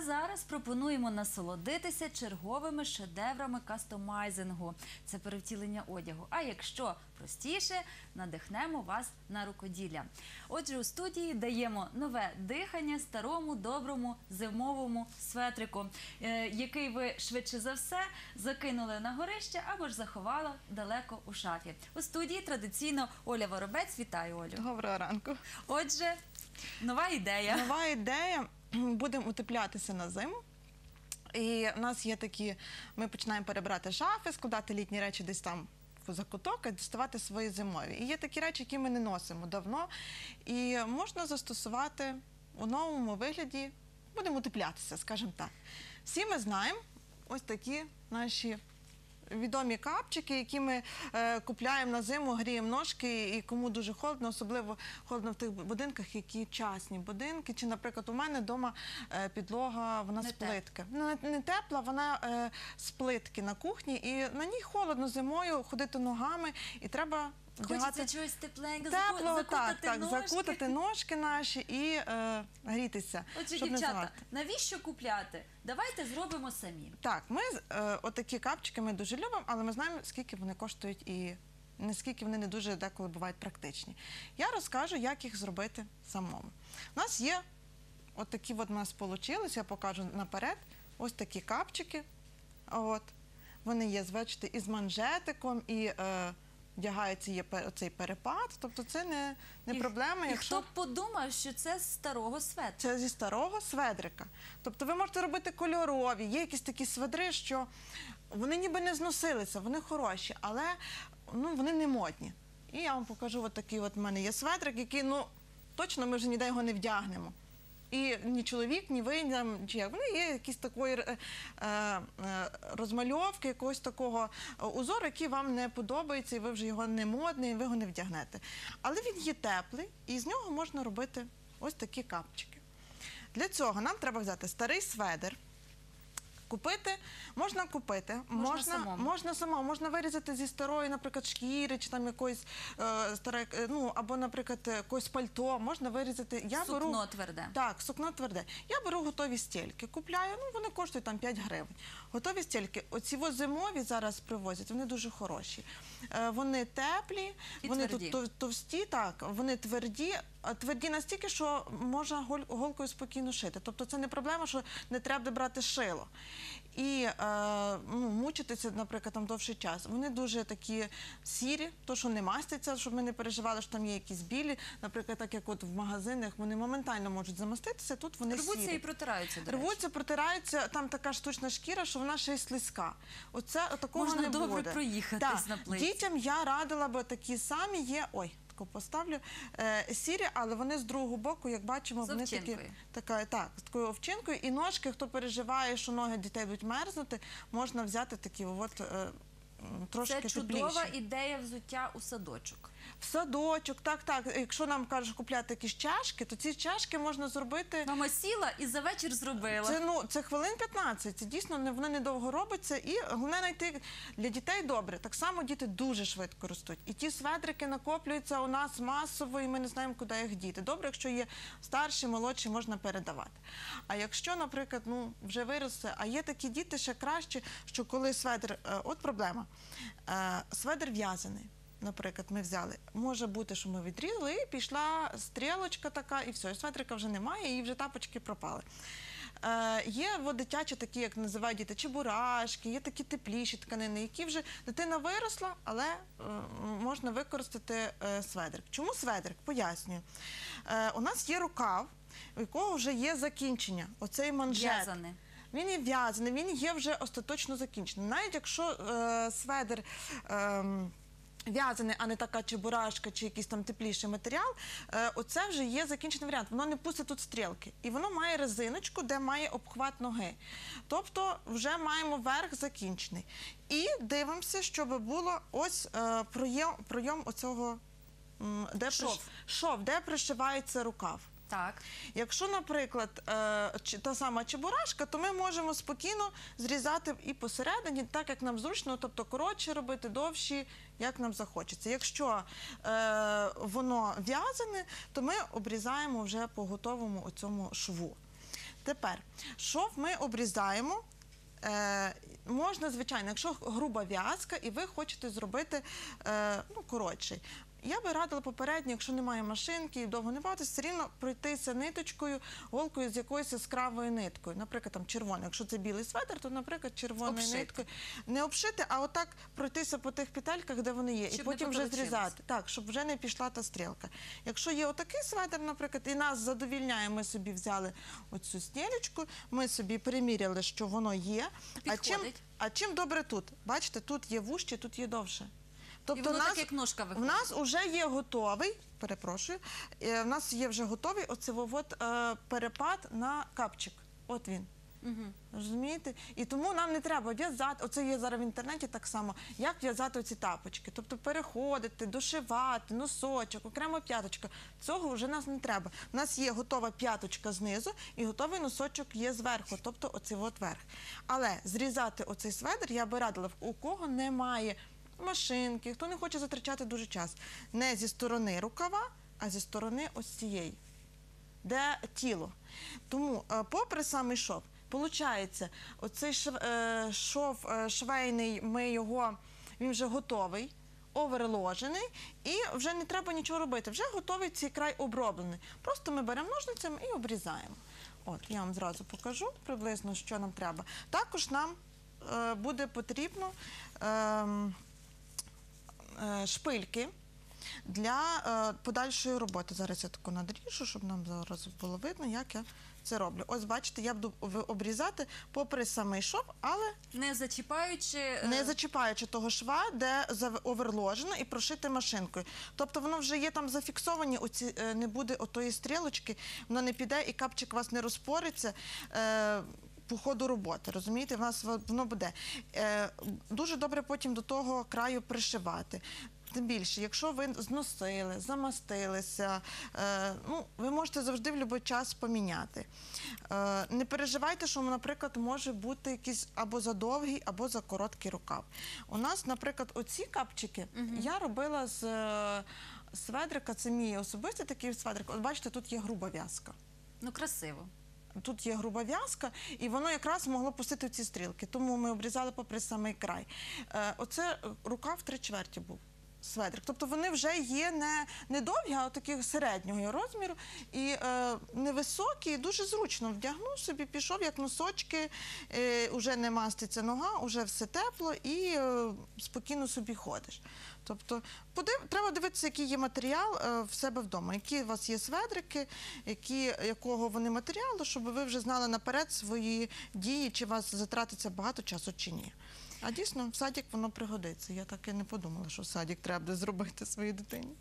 А зараз пропонуємо насолодитися черговими шедеврами кастомайзингу. Це перевтілення одягу. А якщо простіше, надихнемо вас на рукоділля. Отже, у студії даємо нове дихання старому доброму зимовому светрику, е, який ви швидше за все закинули на горище або ж заховали далеко у шафі. У студії традиційно Оля Воробець. Вітаю, Олю. Доброго ранку. Отже, нова ідея. Нова ідея. Будемо утеплятися на зиму. І в нас є такі, ми починаємо перебирати шафи, складати літні речі десь там в закуток і діставати свої зимові. І є такі речі, які ми не носимо давно. І можна застосувати у новому вигляді, будемо утеплятися, скажімо так. Всі ми знаємо ось такі наші. Відомі капчики, які ми е, купляємо на зиму, гріємо ножки, і кому дуже холодно, особливо холодно в тих будинках, які частні будинки. Чи, наприклад, у мене вдома е, підлога, вона з плитки. Ну, не, не тепла, вона е, з плитки на кухні, і на ній холодно зимою ходити ногами, і треба Хочеться чогось тепленького, теплого, закутати так, так, ножки. закутати ножки наші і е, грітися. Отже, щоб не дівчата, завадити. навіщо купляти? Давайте зробимо самі. Так, ми е, отакі капчики ми дуже любимо, але ми знаємо, скільки вони коштують і наскільки вони не дуже деколи бувають практичні. Я розкажу, як їх зробити самому. У нас є отакі, от у нас вийшло, я покажу наперед. Ось такі капчики. От. Вони є, бачите, із манжетиком, і е, вдягається є пе- перепад. Тобто це не, не І- проблема, І якщо. хто б подумав, що це з старого свету? Це зі старого сведрика. Тобто ви можете робити кольорові. Є якісь такі сведри, що вони ніби не зносилися, вони хороші, але ну, вони не модні. І я вам покажу, от такий от в мене є сведрик, який ну, точно ми вже ніде його не вдягнемо. І ні чоловік, ні ви, чи як. Вони є якісь такої е, е, розмальовки, якогось такого е, узору, який вам не подобається, і ви вже його не модний, і ви його не вдягнете. Але він є теплий, і з нього можна робити ось такі капчики. Для цього нам треба взяти старий сведер. Купити можна купити, Можна можна, самому. можна самому, можна вирізати зі старої, наприклад, шкіри чи там якоїсь е, старе, е, ну або, наприклад, якось пальто. Можна вирізати. Я Сукно беру тверде. Так, сукно тверде. Я беру готові стільки, купляю. Ну вони коштують там 5 гривень. Готові стільки. Оці зимові зараз привозять. Вони дуже хороші. Е, вони теплі, І вони тверді. тут товсті, так вони тверді. Тверді настільки, що можна голкою спокійно шити. Тобто це не проблема, що не треба брати шило. І е, ну, мучитися, наприклад, там довший час. Вони дуже такі сірі, то що не мастяться, щоб ми не переживали, що там є якісь білі. Наприклад, так як от в магазинах вони моментально можуть замаститися, тут вони Рвуться сірі. і протираються, до речі. Рвуться, протираються, там така штучна шкіра, що вона ще й слизька. Оце такого Можна не добре буде. проїхатись Так, на плитці. Дітям я радила би такі самі є. Ой, таку поставлю е, сірі, але вони з другого боку, як бачимо, З вони такі овчинкою. така, так, з такою овчинкою. І ножки, хто переживає, що ноги дітей будуть мерзнути, можна взяти такі от. Е, м, Трошки Це чудова тепліші. ідея взуття у садочок. В садочок, так, так. Якщо нам кажуть купляти якісь чашки, то ці чашки можна зробити. Мама сіла і за вечір зробила. Це ну це хвилин 15. Це дійсно не вони недовго робиться. І головне знайти для дітей добре. Так само діти дуже швидко ростуть. І ті сведрики накоплюються у нас масово, і ми не знаємо, куди їх діти. Добре, якщо є старші, молодші, можна передавати. А якщо, наприклад, ну вже виросли, а є такі діти ще краще, що коли сведр, е, от проблема, е, сведр в'язаний. Наприклад, ми взяли. Може бути, що ми відрізали, і пішла стрілочка така, і все, і светрика вже немає, і вже тапочки пропали. Е, є от дитячі такі, як називають діти, чебурашки, є такі тепліші тканини, які вже дитина виросла, але е, можна використати е, сведрик. Чому сведрик? Пояснюю. Е, у нас є рукав, у якого вже є закінчення, оцей манжет. В'язане. Він є в'язаний, він є вже остаточно закінчений. Навіть якщо е, сведер. ем, В'язаний, а не така чебурашка чи якийсь там тепліший матеріал, е, оце вже є закінчений варіант. Воно не пустить тут стрілки. І воно має резиночку, де має обхват ноги. Тобто вже маємо верх закінчений. І дивимося, щоб було ось е, пройом, пройом оцього м, де Шов. шов, де пришивається рукав. Так. Якщо, наприклад, е, чи- та сама чебурашка, то ми можемо спокійно зрізати і посередині, так як нам зручно, тобто коротше робити, довші, як нам захочеться. Якщо е, воно в'язане, то ми обрізаємо вже по готовому цьому шву. Тепер шов ми обрізаємо. Е, можна, звичайно, якщо груба в'язка і ви хочете зробити ну, коротший. Я би радила попередньо, якщо немає машинки і довго не бавитися, все рівно пройтися ниточкою, голкою з якоюсь яскравою ниткою. Наприклад, там червоною. Якщо це білий светр, то, наприклад, червоною Обшити. ниткою. Не обшити, а отак пройтися по тих петельках, де вони є, і Щоб потім вже зрізати. Так, щоб вже не пішла та стрілка. Якщо є отакий светр, наприклад, і нас задовільняє, ми собі взяли оцю стілечку, ми собі переміряли, що воно є. А чим, Підходить. а чим добре тут? Бачите, тут є вужче, тут є довше. Тобто І воно нас, так, як ножка виходить. нас вже є готовий, перепрошую, е, в нас є вже готовий оце от, е, перепад на капчик. От він. Мгм. Розумієте? І тому нам не треба в'язати. Оце є зараз в інтернеті так само, як в'язати ці тапочки. Тобто переходити, дошивати, носочок, окремо п'яточка. Цього вже нас не треба. У нас є готова п'яточка знизу і готовий носочок є зверху, тобто оцей от верх. Але зрізати оцей сведер я би радила, у кого немає машинки, хто не хоче затрачати дуже час. Не зі сторони рукава, а зі сторони ось цієї де тіло. Тому, е, попри самий шов, виходить, оцей е, шов е, швейний, ми його, він вже готовий, оверложений, і вже не треба нічого робити. Вже готовий цей край оброблений. Просто ми беремо ножницями і обрізаємо. От, я вам зразу покажу приблизно, що нам треба. Також нам е, буде потрібно. е, шпильки для е, подальшої роботи. Зараз я таку надріжу, щоб нам зараз було видно, як я це роблю. Ось бачите, я буду обрізати попри самий шов, але Не зачіпаючи. е, не зачіпаючи того шва, де оверложено і прошити машинкою. Тобто воно вже є там зафіксовані, оці, е, не буде отої стрілочки, воно не піде і капчик у вас не розпориться. По ходу роботи, розумієте, в нас воно буде. Е, дуже добре потім до того краю пришивати. Тим більше, якщо ви зносили, замастилися, е, ну, ви можете завжди в будь-який час поміняти. Е, не переживайте, що, наприклад, може бути якийсь або за довгий, або за короткий рукав. У нас, наприклад, оці капчики я робила з е, сведрика, це мій особистий такий сведрик. От бачите, тут є груба в'язка. Ну, красиво. Тут є груба в'язка, і воно якраз могло пустити ці стрілки. Тому ми обрізали попри самий край. Е, оце е, рукав три чверті був. Сведрик. Тобто вони вже є не, не довгі, а таких середнього розміру і е, невисокі, і дуже зручно вдягнув собі, пішов як носочки, е, уже не маститься нога, уже все тепло і е, спокійно собі ходиш. Тобто подив, треба дивитися, який є матеріал е, в себе вдома, які у вас є сведрики, які, якого вони матеріалу, щоб ви вже знали наперед свої дії, чи у вас затратиться багато часу чи ні. А дійсно, в садик воно пригодиться. Я так і не подумала, що в садик треба буде зробити своїй дитині.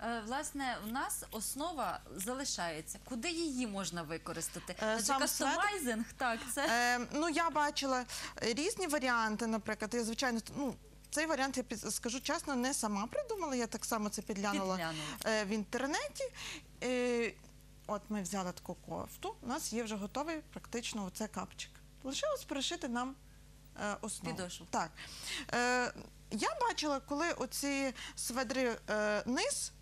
Е, Власне, у нас основа залишається. Куди її можна використати? Е, Адже сам кастомайзинг, так, це Е, ну, я бачила різні варіанти, наприклад. Я, звичайно, ну, цей варіант, я під- скажу чесно, не сама придумала. Я так само це підглянула Підглянула. е, в інтернеті. Е, от ми взяли таку кофту. У нас є вже готовий практично оце капчик. Лишилось перешити нам основу. Підошву. Так. Е, я бачила, коли оці сведри е, низ.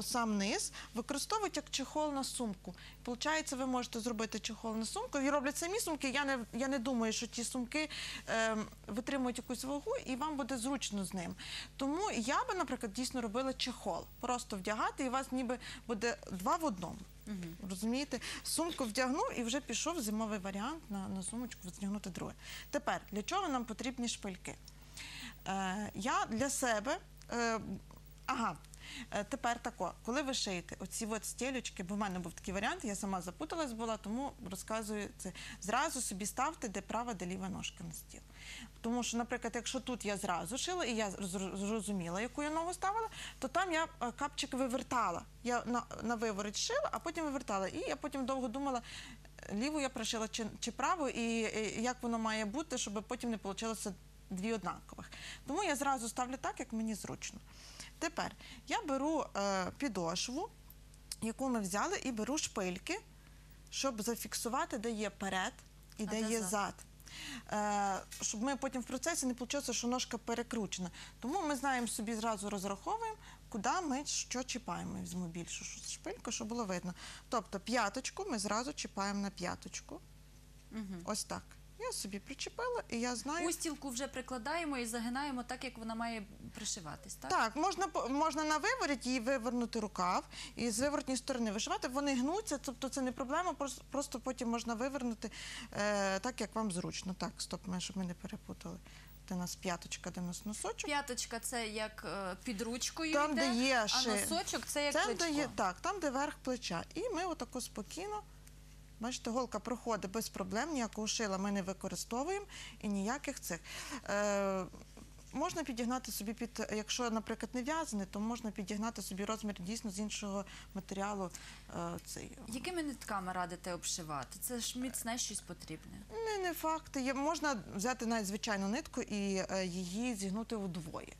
Сам низ використовують як чехол на сумку. Получається, ви можете зробити чехол на сумку. І роблять самі сумки. Я не, я не думаю, що ті сумки е, витримують якусь вагу, і вам буде зручно з ним. Тому я би, наприклад, дійсно робила чехол. Просто вдягати, і у вас ніби буде два в одному. Розумієте? Сумку вдягнув і вже пішов зимовий варіант на, на сумочку вдягнути друге. Тепер для чого нам потрібні шпильки? Е, я для себе. Е, ага. Е, Тепер тако, коли ви шиєте оці от стілючки, бо в мене був такий варіант, я сама запуталась була, тому розказую це. Зразу собі ставте, де права, де ліва ножка на стіл. Тому що, наприклад, якщо тут я зразу шила, і я зрозуміла, яку я ногу ставила, то там я е, капчик вивертала. Я на, на виворот шила, а потім вивертала. І я потім довго думала, е, ліву я пришила чи, чи праву, і як воно має бути, щоб потім не вийшло дві однакових. Тому я зразу ставлю так, як мені зручно. Тепер я беру е, підошву, яку ми взяли, і беру шпильки, щоб зафіксувати, де є перед і де де є зад? зад. Е, щоб ми потім в процесі не вийшло, що ножка перекручена. Тому ми знаємо собі зразу розраховуємо куди ми що чіпаємо. Я візьму більшу шпильку, щоб було видно. Тобто п'яточку ми зразу чіпаємо на п'яточку. Ось так. Я собі причепила, і я знаю. Устілку вже прикладаємо і загинаємо так, як вона має пришиватись, так? Так, можна по- можна на виворіт її вивернути рукав і з виворотній сторони вишивати. Вони гнуться, тобто це не проблема, просто, просто потім можна вивернути е, так, як вам зручно. Так, стоп, ми, щоб ми не перепутали. Де у нас п'яточка, де у нас носочок. П'яточка це як е, під ручкою Там, йде, де є а носочок це як Там, плечко. де є, так, там, де верх плеча. І ми отако спокійно. Бачите, голка проходить без проблем, ніякого шила ми не використовуємо і ніяких цих. Е, можна підігнати собі під, якщо, наприклад, не в'язане, то можна підігнати собі розмір дійсно з іншого матеріалу. Е, цей. Якими нитками радите обшивати? Це ж міцне щось потрібне. Не, не факт. Є, можна взяти навіть звичайну нитку і е, її зігнути вдвоє.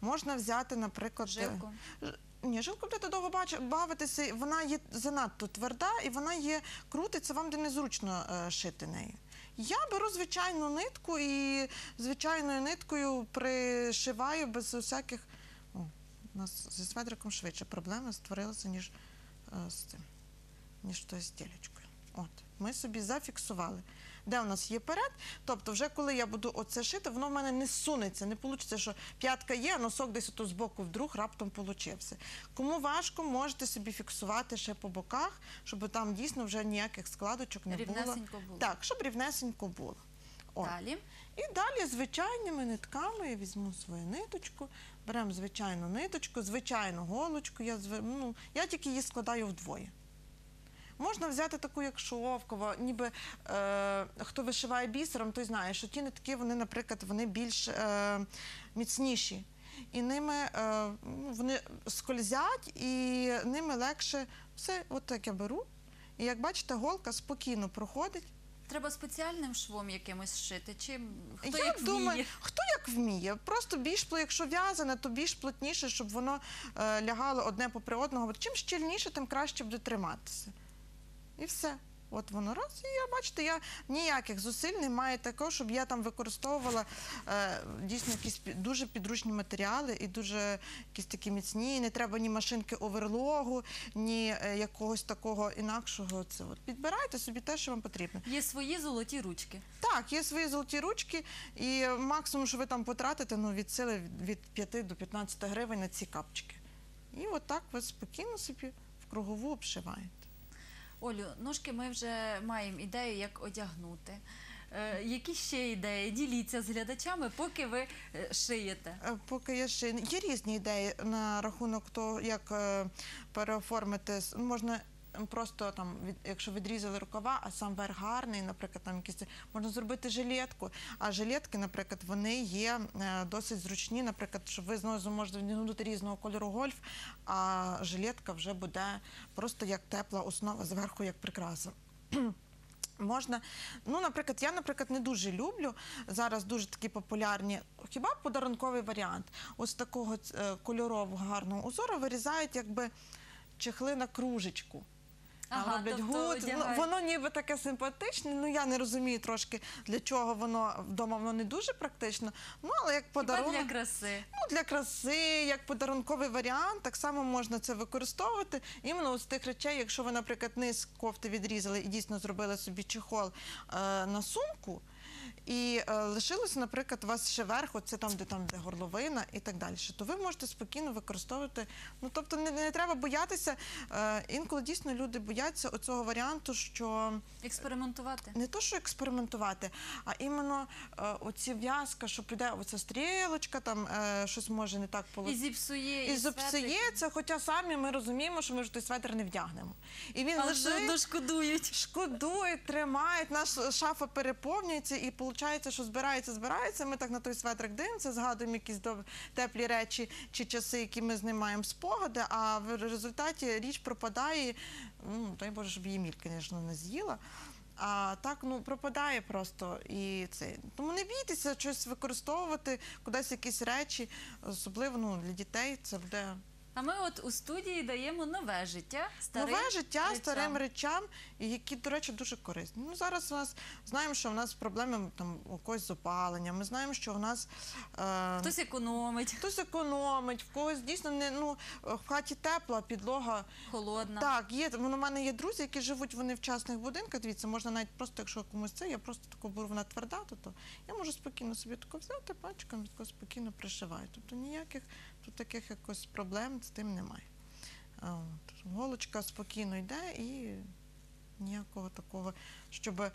Можна взяти, наприклад, Жилку. Ж- Ні, будете довго бавитися, вона є занадто тверда і вона є крутиться, вам де незручно е, шити нею. Я беру звичайну нитку і звичайною ниткою пришиваю без усяких. У нас зі сведриком швидше проблеми створилися, ніж е, з цим, ніж з ділячкою. От, ми собі зафіксували. Де у нас є перед, тобто, вже коли я буду оце шити, воно в мене не сунеться, не вийде, що п'ятка є, а носок десь ото з боку вдруг раптом получився. Кому важко, можете собі фіксувати ще по боках, щоб там дійсно вже ніяких складочок не було. Рівнесенько було. Так, щоб рівнесенько було. Далі. І далі звичайними нитками я візьму свою ниточку, беремо звичайну ниточку, звичайну голочку. Я, ну, я тільки її складаю вдвоє. Можна взяти таку, як шовкова, ніби е, хто вишиває бісером, той знає, що ті нитки, вони, наприклад, вони більш е, міцніші. І ними е, ну, вони скользять, і ними легше все, от так я беру. І як бачите, голка спокійно проходить. Треба спеціальним швом якимось шити, чи хто я як думаю, вміє? хто як вміє. Просто більш якщо в'язане, то більш плотніше, щоб воно е, лягало одне попри одного. Чим щільніше, тим краще буде триматися. І все. От воно раз, і я бачите, я ніяких зусиль не маю такого, щоб я там використовувала е, дійсно якісь дуже підручні матеріали і дуже якісь такі міцні. Не треба ні машинки оверлогу, ні е, якогось такого інакшого. Це от підбирайте собі те, що вам потрібно. Є свої золоті ручки. Так, є свої золоті ручки, і максимум, що ви там потратите, ну від сили від 5 до 15 гривень на ці капчики. І отак ви спокійно собі в кругову обшиваєте. Олю, ножки ми вже маємо ідею, як одягнути. Е, які ще ідеї? Діліться з глядачами, поки ви е, шиєте. Е, Поки я ще є різні ідеї на рахунок того, як переоформити. С- Можна просто там, від, якщо відрізали рукава, а сам верх гарний, наприклад, там якісь можна зробити жилетку. А жилетки, наприклад, вони є е, досить зручні. Наприклад, щоб ви знову зможете вдягнути різного кольору гольф, а жилетка вже буде просто як тепла основа зверху, як прикраса. Можна, ну, наприклад, я, наприклад, не дуже люблю. Зараз дуже такі популярні. Хіба подарунковий варіант? Ось такого е, кольорового гарного узору вирізають якби чехли на кружечку. Ага, роблять тобто гуд. Одягають. воно ніби таке симпатичне. Ну я не розумію трошки для чого воно вдома воно не дуже практично. Ну але як подарунок. для краси. Ну, для краси, як подарунковий варіант, так само можна це використовувати. Іменно з тих речей, якщо ви, наприклад, низ кофти відрізали і дійсно зробили собі чехол е, на сумку. І е, лишилося, наприклад, у вас ще верх, оце там, де там де горловина і так далі. То ви можете спокійно використовувати. Ну тобто не, не треба боятися. Е, інколи дійсно люди бояться оцього варіанту, що Експериментувати. не то, що експериментувати, а іменно е, оці в'язка, що піде оця стрілочка, там е, щось може не так І зіпсує, І і зіпсується, хоча самі ми розуміємо, що ми вже той светр не вдягнемо. І він Але лежить, шкодують. шкодують, тримають, наша шафа переповнюється, і виходить, що збирається, збирається. Ми так на той светрик дивимося, згадуємо якісь теплі речі чи часи, які ми з ним маємо спогади, а в результаті річ пропадає. Ну, дай Боже, щоб її міль, звісно, не з'їла. А так ну пропадає просто і це. Тому не бійтеся щось використовувати, кудись якісь речі, особливо ну, для дітей це буде А ми от у студії даємо нове життя старим Нове життя речам. старим речам, які, до речі, дуже корисні. Ну, зараз у нас знаємо, що у нас проблеми там, у когось з опаленням, ми знаємо, що у нас е, Хтось економить, хтось економить, в когось дійсно не, ну, в хаті тепла, підлога. холодна. Так, є. У мене є друзі, які живуть вони в частних будинках. Дивіться, можна навіть просто, якщо комусь це, я просто таку беру, вона тверда, то, то я можу спокійно собі таку взяти, пальчиком тако спокійно пришиваю. Тобто ніяких тут таких якось проблем з тим немає. От. Голочка спокійно йде і ніякого такого, щоб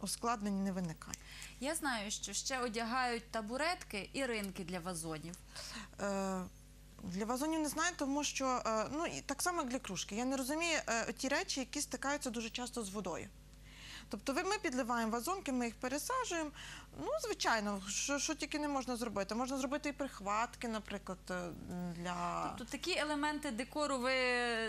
ускладнень не виникає. Я знаю, що ще одягають табуретки і ринки для вазонів. Е, Для вазонів не знаю, тому що е, ну і так само як для кружки. Я не розумію е, ті речі, які стикаються дуже часто з водою. Тобто ми підливаємо вазонки, ми їх пересаджуємо. Ну, звичайно, що, що тільки не можна зробити. Можна зробити і прихватки, наприклад, е, для Тобто такі елементи декору ви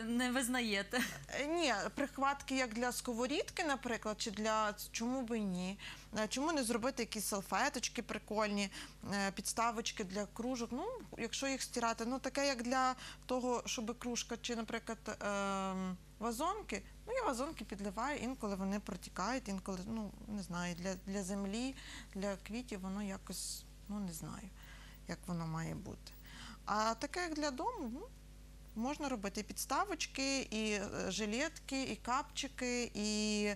не визнаєте. Е, Ні, прихватки як для сковорідки, наприклад, чи для чому би ні. Е, Чому не зробити якісь салфеточки прикольні, е, підставочки для кружок? Ну, якщо їх стирати, ну таке як для того, щоб кружка чи, наприклад, ем, вазонки. Ну, я вазонки підливаю, інколи вони протікають, інколи, ну не знаю, для, для землі, для квітів воно якось, ну не знаю, як воно має бути. А таке як для дому, ну, Можна робити і підставочки, і е, жилетки, і капчики, і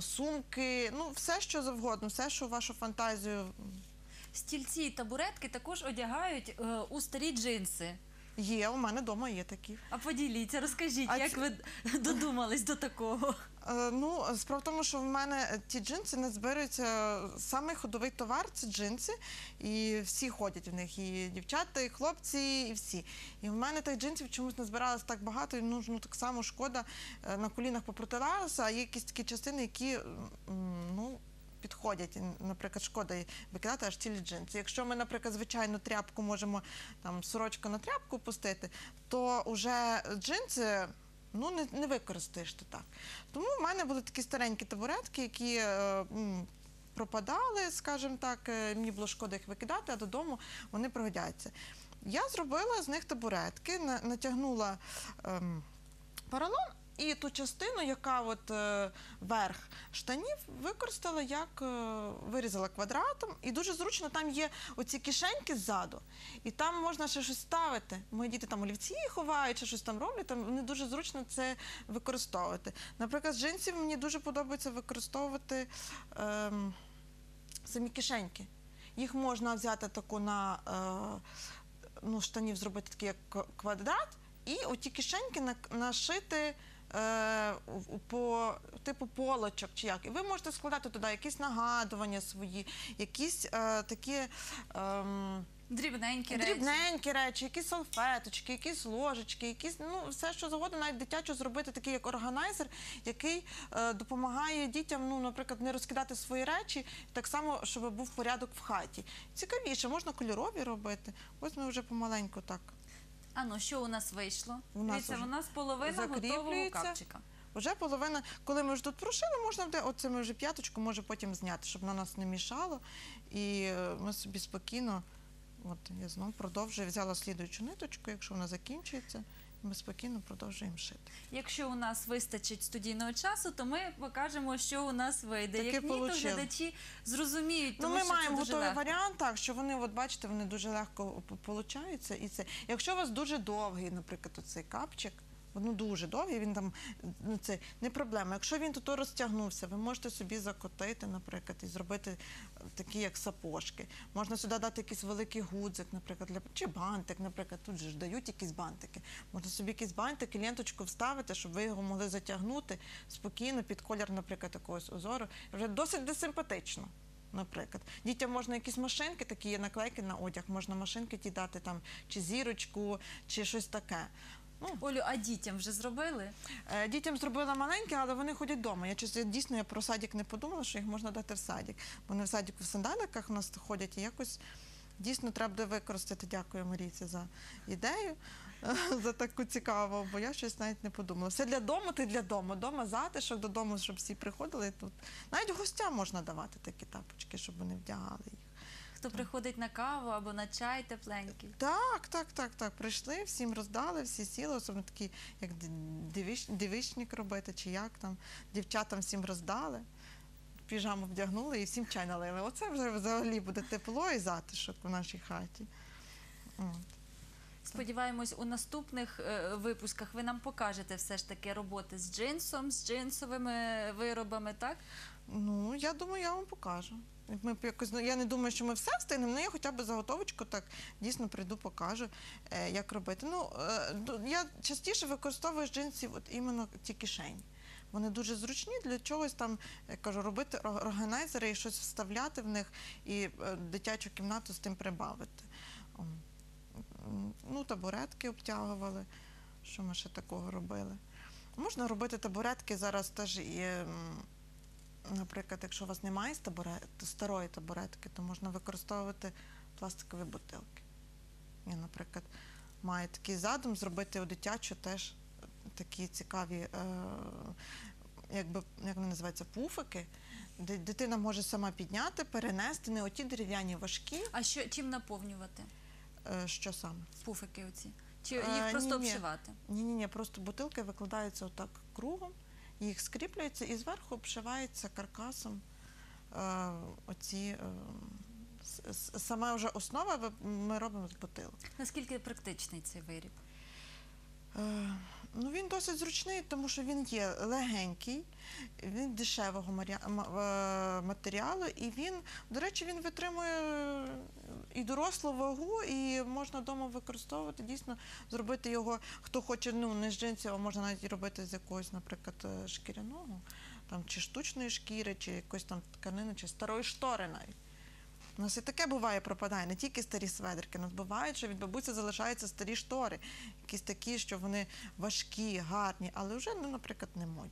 сумки. Ну, все, що завгодно, все, що вашу фантазію Стільці і табуретки також одягають е, у старі джинси. Є. У мене вдома є такі. А поділіться, розкажіть, А як це- ви додумались до такого? Е, Ну, справа в тому, що в мене ті джинси не збираються. Самий ходовий товар це джинси, і всі ходять в них. І дівчата, і хлопці, і всі. І в мене тих джинсів чомусь не збиралось так багато, і ну, ну так само шкода е, на колінах попротиралася, а є якісь такі частини, які м, ну. Підходять, наприклад, шкода викидати аж цілі джинси. Якщо ми, наприклад, звичайну тряпку можемо там сорочку на тряпку пустити, то вже джинси ну не, використаєш ти так. Тому в мене були такі старенькі табуретки, які е, пропадали, скажімо так, е, мені було шкода їх викидати, а додому вони пригодяться. Я зробила з них табуретки, на- натягнула поролон. І ту частину, яка от е, верх штанів, використала як е, вирізала квадратом, і дуже зручно там є оці кишеньки ззаду, і там можна ще щось ставити. Мої діти там олівці ховають, чи щось там роблять. Там вони дуже зручно це використовувати. Наприклад, з джинсів мені дуже подобається використовувати ем, самі кишеньки. Їх можна взяти таку на е, ну, штанів, зробити такий як квадрат, і оті кишеньки на- нашити. Е, По типу полочок чи як. І ви можете складати туди якісь нагадування свої, якісь е, такі ем, Дрібненькі речі. дрібненькі речі, якісь салфеточки, якісь ложечки, якісь ну все, що завгодно, навіть дитячо зробити такий як органайзер, який е, допомагає дітям, ну, наприклад, не розкидати свої речі, так само, щоб був порядок в хаті. Цікавіше, можна кольорові робити. Ось ми вже помаленьку так. А ну що у нас вийшло? У нас Дивіться, уже у нас половина готового закріплюється. капчика. Вже половина, коли ми вже тут прошили, можна буде, оце ми вже п'яточку може потім зняти, щоб на нас не мішало. І е, ми собі спокійно, от я знову продовжую, взяла слідуючу ниточку, якщо вона закінчується, ми спокійно продовжуємо шити. Якщо у нас вистачить студійного часу, то ми покажемо, що у нас вийде. Таке Як ні, то получилось. глядачі зрозуміють, Ну, ми що маємо це дуже готовий легко. варіант, так що вони, от бачите, вони дуже легко получаються. І це, якщо у вас дуже довгий, наприклад, цей капчик. Ну, дуже довгий, він там ну, це не проблема. Якщо він тут розтягнувся, ви можете собі закотити, наприклад, і зробити е, такі, як сапожки. Можна сюди дати якийсь великий гудзик, наприклад, для чи бантик, наприклад, тут же ж дають якісь бантики. Можна собі якийсь бантик і ленточку вставити, щоб ви його могли затягнути спокійно під колір, наприклад, якогось узору. Вже досить де симпатично. Наприклад, дітям можна якісь машинки, такі є наклейки на одяг, можна машинки ті дати там, чи зірочку, чи щось таке. Ну, Олю, а дітям вже зробили? Е, Дітям зробила маленьке, але вони ходять вдома. Я чесно, дійсно я про садик не подумала, що їх можна дати в садик. Вони в садику в сандаликах у нас ходять і якось дійсно треба буде використати. Дякую Марійці за ідею, за таку цікаву, бо я щось навіть не подумала. Все для дому, ти для дому. Дома затишок, додому, щоб всі приходили тут. Навіть гостям можна давати такі тапочки, щоб вони вдягали їх. Хто приходить на каву або на чай тепленький. Так, так, так, так. Прийшли, всім роздали, всі сіли, особливо такі, як дивіч, робити, чи як там. Дівчатам всім роздали, піжаму вдягнули і всім чай налили. Оце вже взагалі буде тепло і затишок у нашій хаті. От. Сподіваємось, у наступних е, випусках ви нам покажете все ж таки роботи з джинсом, з джинсовими виробами, так? Ну, я думаю, я вам покажу. Ми якось, ну, я не думаю, що ми все встигнемо, але я хоча б заготовочку так дійсно прийду, покажу, е, як робити. Ну, е, я частіше використовую з джинсів от іменно ті кишені. Вони дуже зручні для чогось там, я кажу, робити органайзери і щось вставляти в них і е, дитячу кімнату з тим прибавити. Ну, табуретки обтягували. Що ми ще такого робили? Можна робити табуретки зараз теж і. Наприклад, якщо у вас немає старої табуретки, то можна використовувати пластикові бутилки. Я, наприклад, маю такий задум зробити у дитячу теж такі цікаві, е, якби, як вони називаються, пуфики, де дитина може сама підняти, перенести, не оті дерев'яні важкі. А що чим наповнювати Е, що саме? пуфики оці? Чи Е, їх просто обшивати? Ні, ні, ні, просто бутилки викладаються отак кругом, їх скріплюється і зверху обшивається каркасом. Е, оці, е, сама вже основа ми робимо з бутилок. Наскільки практичний цей виріб? Е, ну, він досить зручний, тому що він є легенький, він дешевого е, матеріалу, і він, до речі, він витримує е, і дорослу вагу, і можна вдома використовувати, дійсно зробити його, хто хоче, ну не з джинсів, а можна навіть робити з якогось, наприклад, е, шкіряного, там, чи штучної шкіри, чи якоїсь там тканини, чи старої штори навіть. У нас і таке буває, пропадає, не тільки старі сведерки. Нас буває, що від бабусі залишаються старі штори, якісь такі, що вони важкі, гарні, але вже, ну, наприклад, не модні.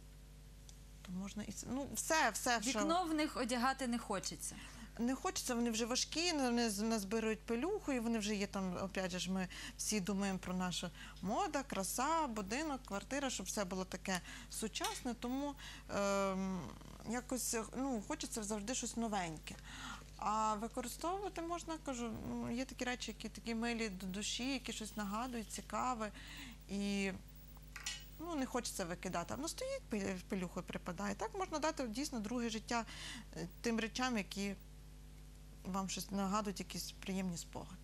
То можна і це- ну, все, все, що Вікно в них одягати не хочеться. не хочеться, вони вже важкі, вони з- назбирають пилюху, і вони вже є там, опять же, ми всі думаємо про нашу мода, краса, будинок, квартира, щоб все було таке сучасне, тому ем, якось ну, хочеться завжди щось новеньке. А використовувати можна, кажу, є такі речі, які такі милі до душі, які щось нагадують, цікаве. І ну, не хочеться викидати. Воно стоїть, пилюхою припадає. Так можна дати дійсно друге життя е, тим речам, які вам щось нагадують, якісь приємні спогади.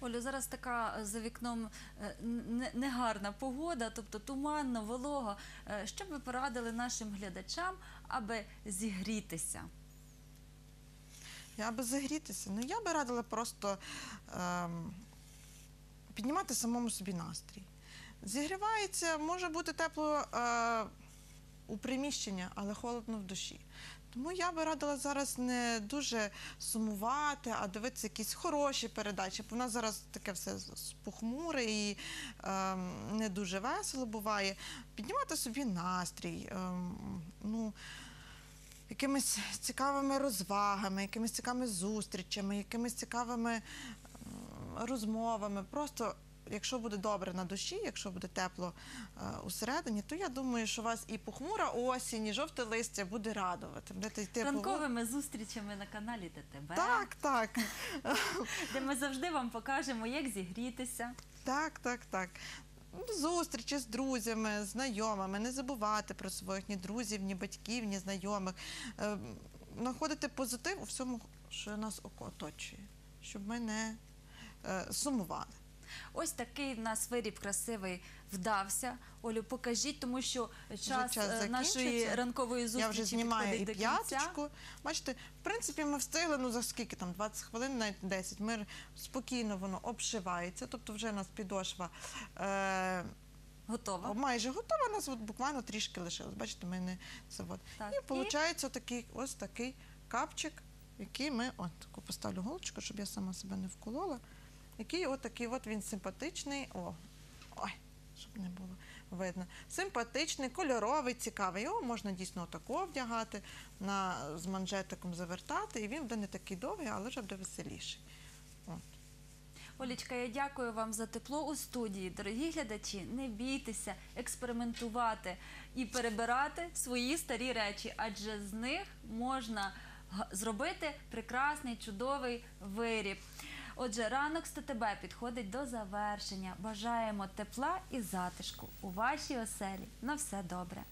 Олю, зараз така е, за вікном е, не- негарна погода, тобто туманно, волого. Е, Що б ви порадили нашим глядачам, аби зігрітися? Я би загрітися. Ну я би радила просто ем, піднімати самому собі настрій. Зігрівається, може бути тепло е, у приміщенні, але холодно в душі. Тому я би радила зараз не дуже сумувати, а дивитися якісь хороші передачі. Бо в нас зараз таке все похмуре і ем, не дуже весело буває. Піднімати собі настрій. Ем, ну, якимись цікавими розвагами, якимись цікавими зустрічами, якимись цікавими розмовами. Просто якщо буде добре на душі, якщо буде тепло е, усередині, то я думаю, що вас і похмура осінь, і жовте листя буде радувати. Будете йти по Ранковими зустрічами на каналі ТТБ, Так, так, де ми завжди вам покажемо, як зігрітися. так, так, так. Зустрічі з друзями, знайомими, не забувати про своїх ні друзів, ні батьків, ні знайомих. Е, Знаходити позитив у всьому, що нас оточує, щоб ми не е, сумували. Ось такий в нас виріб красивий вдався. Олю, покажіть, тому що час, час е, нашої ранкової зустрічі Я вже знімаю і до кінця. п'яточку. Бачите, в принципі, ми встигли, ну за скільки там, 20 хвилин, навіть 10. Ми спокійно воно обшивається, тобто вже у нас підошва. Е, Готова. Майже готова, у нас от буквально трішки лишилось. Бачите, ми не це от. Так, І і? виходить такий ось такий капчик, який ми, от таку поставлю голочку, щоб я сама себе не вколола. Який от такий от він симпатичний. О, ой, щоб не було видно. Симпатичний, кольоровий, цікавий. Його можна дійсно отако вдягати, на, з манжетиком завертати, і він буде не такий довгий, але вже буде веселіший. От. Олічка, я дякую вам за тепло у студії. Дорогі глядачі, не бійтеся експериментувати і перебирати свої старі речі, адже з них можна зробити прекрасний, чудовий виріб. Отже, ранок з ТТБ підходить до завершення. Бажаємо тепла і затишку у вашій оселі. На все добре.